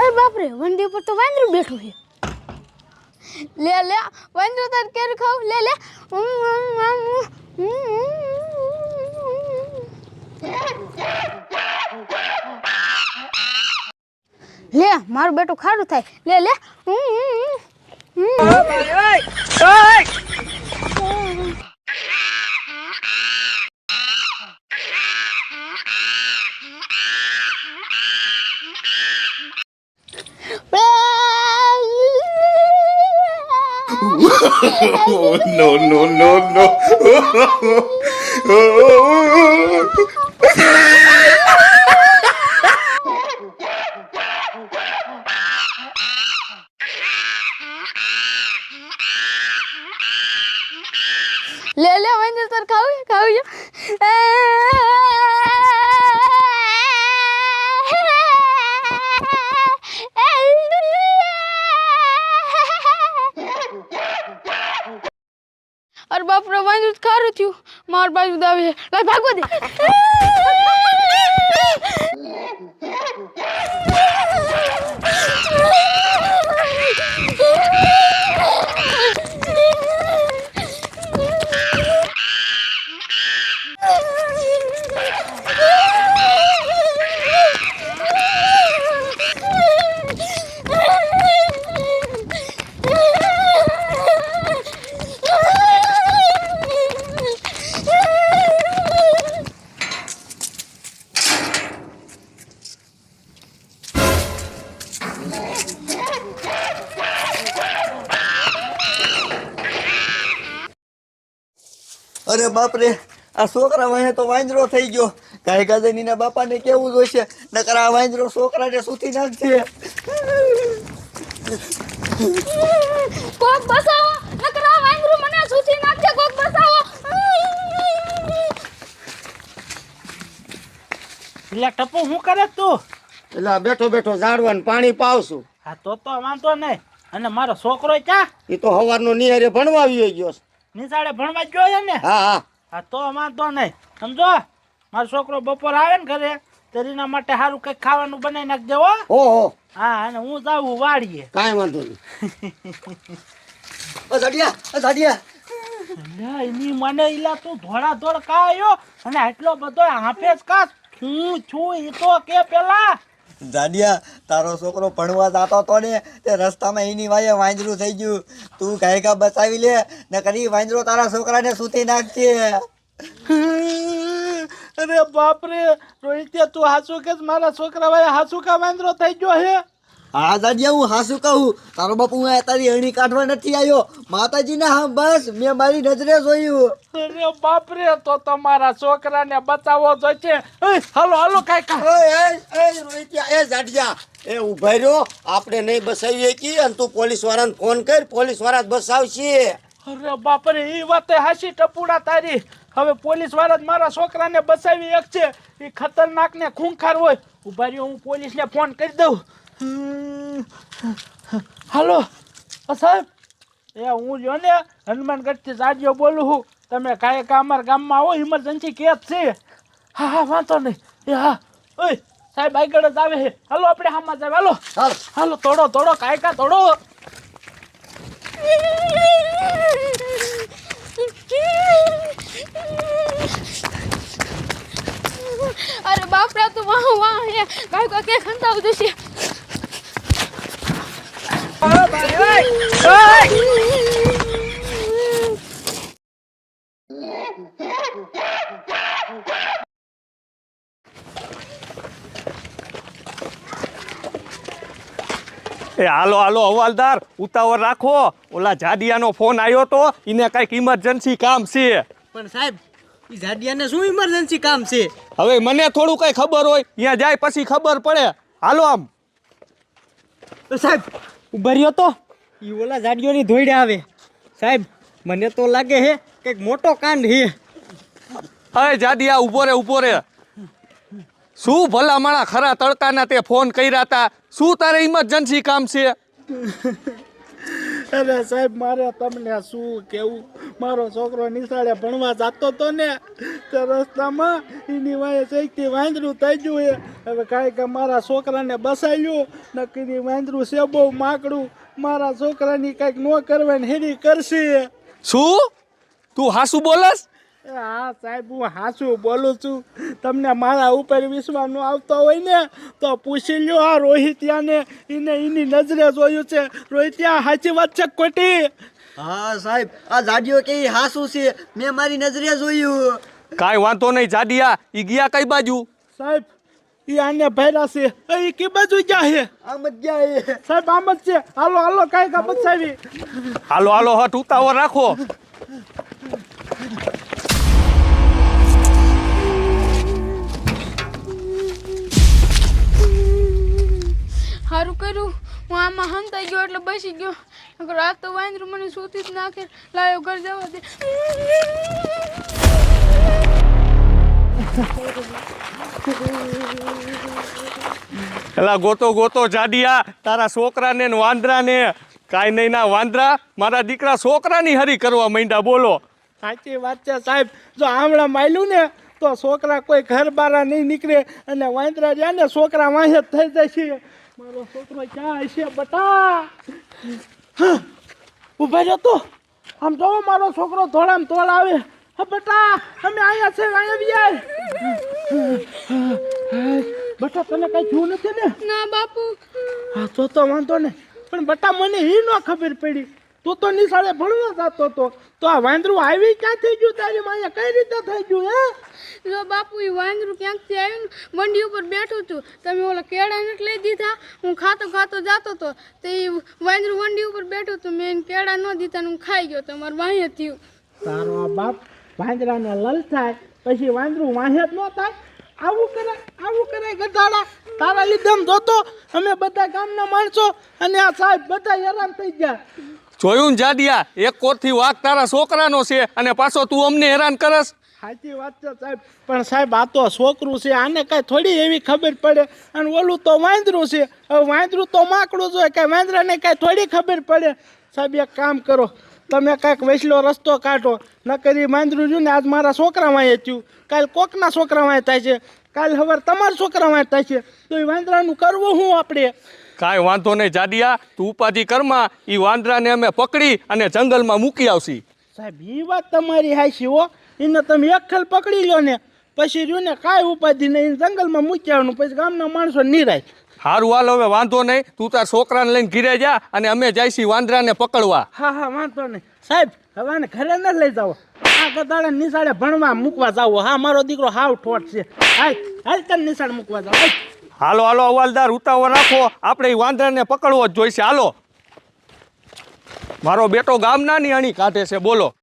અરે બાપરે વંડી પર તો વાંદરું બેઠું છે. લે લે, વાંદરું તાર કેર ખાવ. લે લે. લે, મારું બેટું ખાડું થાય. લે લે. no, no, no, no. Leo, Leo, ven a estar caballo, caballo. Eh, পাশ দাবি ভাগবো અરે બાપરે આ છોકરા વાંહે તો વાંદરો થઈ ગયો. ગાય ગાજનીના બાપાને કેવું જોઈશે. નકર આ વાંદરો છોકરાને સૂતી નાખશે. કોક બસાવો નકર આ વાંદરું મને સૂચી નાખશે કોક બસાવો. એટલે ટપુ શું કરે તું? એટલે બેઠો બેઠો બેઠો ને પાણી પાવશું. હા તો તો વાંધો નહીં. અને મારો છોકરો ક્યાં? એ તો સવારનો નિહારે ભણવા આવી ગયો છે. નિશાળે ભણવા જ જોઈએ ને? હા હા. હા તો વાંધો નહીં. સમજો? મારો છોકરો બપોર આવે ને ઘરે તેરીના માટે સારું કંઈક ખાવાનું બનાવી નાખજે હો. ઓહો હા. અને હું જાઉં વાળીએ કાંઈ વાંધો નહીં. ઓ ઝાડિયા ઓ ઝાડિયા લે, એની મને ઈલા તું ધોળા ધોળ કા આવ્યો અને આટલો બધો હાફેજ કા હું છું એ તો કે પેલા? જાડિયા, તારો છોકરો ભણવા જતો તો ને, તે રસ્તામાં એની વાયે વાંજરું થઈ ગયું. તું ગાયકા બચાવી લે ને કરી વાંજરો તારા છોકરાને સૂતી નાખજે. અરે બાપરે રોહિત તું હાસુ કે મારા છોકરા ભાઈ હાસુ કા વાંદરો થઈ ગયો હે? હા દાદિયા હું હાસું કહું? તારો બાપુ હું તારી અણી કાઢવા નથી આવ્યો. માતાજીને હા બસ મેં મારી નજરે જોયું. અરે બાપરે તો તમારા છોકરાને બચાવવો જોઈશે. હાલો હાલો કાંઈ કા એ એ રોહિત્યા એ જાડિયા એ ઊભા રહ્યો. આપણે નહીં બસાવીએ કી? અને તું પોલીસ વાળાને ફોન કર પોલીસવાળા જ બસાવશે. અરે બાપરે એ વાતે હાસી ટપુડા તારી. હવે પોલીસવાળા જ મારા છોકરાને બસાવી એક છે. એ ખતરનાક ને ખૂંખાર હોય. ઊભા રહ્યો હું પોલીસને ફોન કરી દઉં. હાલો સાહેબ એ હું જો ને હનુમાનગઢથી સાજીઓ બોલું છું તમે કાંઈ કા અમારા ગામમાં આવો ઇમરજન્સી કેસ છે. હા હા વાંધો નહીં. એ હા. ઓય સાહેબ આગળ જ આવે છે. હાલો આપણે હામાં સાહેબ હાલો. હાલ. હાલો તોડો તોડો કાંઈ કા તોડો. અરે બાપરા તું વાહ વાહ હે કાંઈ કો કે ખંતાવ જશે એ હાલો હાલો હવાલદાર ઉતાવળ રાખો. ઓલા જાડિયાનો ફોન આવ્યો તો એને કંઈક ઇમરજન્સી કામ છે. પણ સાહેબ ઈ જાડિયાને શું ઇમરજન્સી કામ છે? હવે મને થોડું કઈ ખબર હોય ત્યાં જાય પછી ખબર પડે. હાલો આમ. સાહેબ ઊભા રહ્યો તો? એ ઓલા જાડીઓની ધોઈડે આવે. સાહેબ, મને તો લાગે હે કંઈક મોટો કાંડ હે. અરે જાડિયા, ઊભો રે ઊભો રે. શું ભલા માણા ખરા તડકાના તે ફોન કર્યા હતા શું તારે ઇમરજન્સી કામ છે? અરે સાહેબ, મારે તમને શું કેવું? મારો છોકરો નિશાળે ભણવા જતો તો ને, તે રસ્તામાં એની વાંહે શેકથી વાંદરું થઈ ગયું એ. હવે કાંઈક મારા છોકરાને બસાવ્યું નક્કી વાંદરું છે બહુ માકડું. મારા છોકરાની કાંઈક ન કરવાની હેરી કરશે. શું? તું હાસુ બોલસ? હા સાહેબ હું હાસું બોલું છું. તમને મારા ઉપર વિશ્વાસ ન આવતો હોય ને તો પૂછી લ્યો આ રોહિત્યાને. એને એની નજરે જોયું છે. રોહિત્યા સાચી વાત છે ખોટી? હા સાહેબ આ જાડીઓ કે હાસુ છે. મેં મારી નજરે જોયું. કાંઈ વાંધો નહીં જાડિયા ઈ ગયા કઈ બાજુ? સાહેબ એ આને ભેરા છે. એ કે બાજુ ગયા છે? આમ જ ગયા સાહેબ આમ જ છે. હાલો હાલો કાંઈ જ સાહેબ હાલો હાલો હટ ઉતાવળ રાખો. હું આમાં હંતાઈ ગયો એટલે બસી ગયો. રાત તો વાંદરું મને સૂતી જ નાખે. લાયો ઘર જવા દે. એલા ગોતો ગોતો જાડિયા તારા છોકરાને ને વાંદરાને. કાંઈ નહીં ના વાંદરા મારા દીકરા છોકરાની હરી કરવા માંડ્યા બોલો. સાચી વાત છે સાહેબ. જો આમળા માયલું ને તો છોકરા કોઈ ઘર બારા નહીં નીકળે અને વાંદરા જ્યાં ને છોકરા વાંહે જ થઈ જશે મારો છોકરો ક્યાં હશે બટા? ઊભા રહ્યો તો. આમ જોવો મારો છોકરો ધોળામ ધોળ આવે. હા બટા અમે અહીંયા છે અહીંયા આવી બટા તને કઈ થયું નથી ને? ના બાપુ. હા તો તો વાંધો ને પણ બટા મને એ ન ખબર પડી. તું તો નિશાળે ભણવા જતો તો. તો આ વાંદરું આવી ક્યાં થઈ ગયું તારી માયા કઈ રીતે થઈ ગયું હે? જો બાપુ એ વાંદરું ક્યાંકથી આવ્યું વંડી ઉપર બેઠું છું. તમે ઓલા કેળા નથી લઈ દીધા? હું ખાતો ખાતો જતો તો. તો એ વાંદરું વંડી ઉપર બેઠું હતું મેં કેળા ન દીધા હું ખાઈ ગયો તો મારું વાંહે થયું. તારો આ બાપ વાંદરાને લલ થાય પછી વાંદરું વાંહે જ ન થાય. આવું કરે આવું કરે ગધાડા. તારા લીધે આમ જોતો અમે બધા ગામના માણસો અને આ સાહેબ બધા હેરાન થઈ ગયા. જોયું જાડિયા? એક કોરથી વાઘ તારા છોકરાનો છે અને પાછો તું અમને હેરાન કરસ? સાચી વાત છે સાહેબ. પણ સાહેબ, આ તો છોકરું છે. આને કાંઈ થોડી એવી ખબર પડે? અને ઓલું તો વાંદરું છે. હવે વાંદરું તો માકડું જોઈએ કાંઈ વાંદરાને કાંઈ થોડી ખબર પડે? સાહેબ, એક કામ કરો. તમે કાંઈક વૈસલો રસ્તો કાઢો. ન કરી વાંદરું જોયું ને આજ મારા છોકરામાં એ થયું. કાલ કોકના છોકરામાં થાય છે. કાલ હવે તમારા છોકરામાં થાય છે. તો એ વાંદરાનું કરવું શું આપણે? કાંઈ વાંધો નહીં જાડિયા તું ઉપાધિ કરમાં એ વાંદરાને અમે પકડી અને જંગલમાં મૂકી આવશી. સાહેબ એ વાત તમારી હાચી હો. એને તમે એક ખલ પકડી લો ને પછી રહ્યું ને કાંઈ ઉપાધિ નહીં જંગલમાં મૂકી આવવાનું પછી ગામના માણસો નિરાય. સારું હાલ હવે વાંધો નહીં તું તાર છોકરાને લઈને ઘીરે જા અને અમે જઈશી વાંદરાને પકડવા. હા હા વાંધો નહીં. સાહેબ હવે આને ઘરે ન લઈ જાઓ. આ ગદાડે નિશાળે ભણવા મૂકવા જાવો હા મારો દીકરો હાવ ઠોટ છે. હાલ હાલ તને નિશાળ મૂકવા જાવ. હાલો હાલો અવાલદાર ઉતાવળ રાખો આપણે એ વાંદરાને પકડવો જ જોઈશે. હાલો. મારો બેટો ગામના ની અણી કાઢે છે. બોલો.